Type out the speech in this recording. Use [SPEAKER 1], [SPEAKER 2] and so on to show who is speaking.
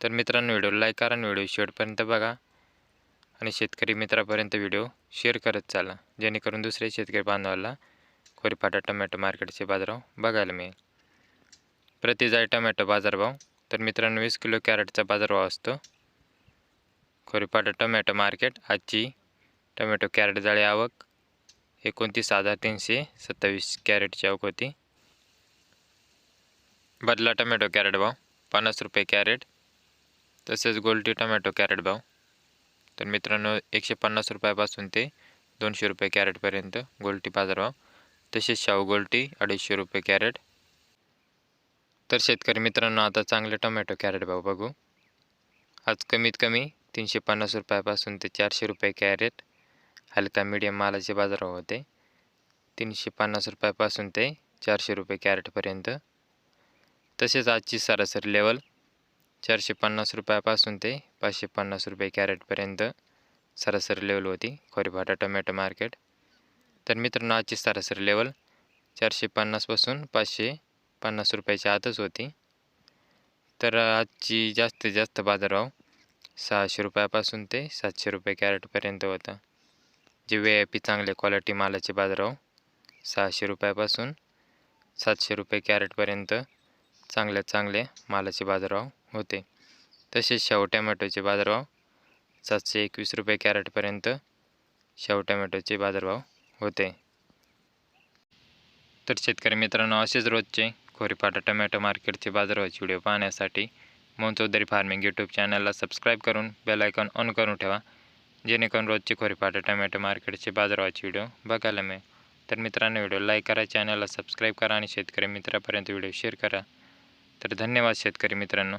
[SPEAKER 1] तर मित्रांनो video like करा आणि व्हिडिओ शेवटपर्यंत बघा. आणि शेतकरी मित्रापर्यंत व्हिडिओ शेअर करत चाला. जेणेकरून दुसरे शेतकरी बांधवाला खोरीपाटा टोमॅटो मार्केटचे बाजारभाव बघायला मिळेल. प्रति जाय टोमॅटो बाजारभाव तर मित्रांनो वीस किलो कॅरेटचा बाजारभाव असतो. खोरीपाटा टोमॅटो मार्केट आजची टोमॅटो कॅरेट जाळी आवक एकोणतीस हजार तीनशे सत्तावीस कॅरेटची आवक होती. बदला टोमॅटो कॅरेट भाव पन्नास रुपये कॅरेट तसेच गोल्टी टोमॅटो कॅरेट भाव. तर मित्रांनो एकशे पन्नास रुपयापासून ते दोनशे रुपये कॅरेटपर्यंत गोल्टी बाजारभाव तसेच शाहू गोल्टी अडीचशे रुपये कॅरेट. तर शेतकरी मित्रांनो आता चांगले टोमॅटो कॅरेट भाव बघू. आज कमीत कमी तीनशे पन्नास रुपयापासून ते चारशे रुपये कॅरेट. हलका मीडियम मालाचे बाजारभाव होते. तीनशे पन्नास रुपयापासून ते चारशे रुपये कॅरेटपर्यंत तसेच आजची सरासरी लेवल चारशे पन्नास रुपयापासून ते पाचशे पन्नास रुपये कॅरेटपर्यंत सरासरी लेवल होती. खोरीपाटा टोमॅटो मार्केट तर मित्रांनो आजची सरासरी लेवल चारशे पन्नासपासून पाचशे पन्नास रुपयाच्या आतच होती. तर आजची जास्तीत जास्त बाजारभाव सहाशे रुपयापासून ते सातशे रुपये कॅरेटपर्यंत होता. जे व्ही आय पी चांगले क्वालिटी मालाचे बाजारभाव सहाशे रुपयापासून सातशे रुपये कॅरेटपर्यंत चांगल्या चांगले मालाचे बाजारभाव होते. तसेच शाहू टॅमॅटोचे बाजारभाव सातशे एकवीस रुपये कॅरेटपर्यंत शाहू टॅमॅटोचे बाजारभाव होते. तर शेतकरी मित्रांनो असेच रोजचे खोरीपाटा टोमॅटो मार्केटचे बाजारभावाचे व्हिडिओ पाहण्यासाठी मोहन चौधरी फार्मिंग यूट्यूब चॅनलला सबस्क्राईब करून बेल आयकॉन ऑन करून ठेवा जेणेकरून रोजचे खोरीपाटा टोमॅटो मार्केटचे बाजारभावाचे व्हिडिओ बघायला मिळेल. तर मित्रांनो व्हिडिओ लाईक करा चॅनलला सबस्क्राईब करा आणि शेतकरी मित्रापर्यंत व्हिडिओ शेअर करा. तर धन्यवाद शेतकरी मित्रांनो.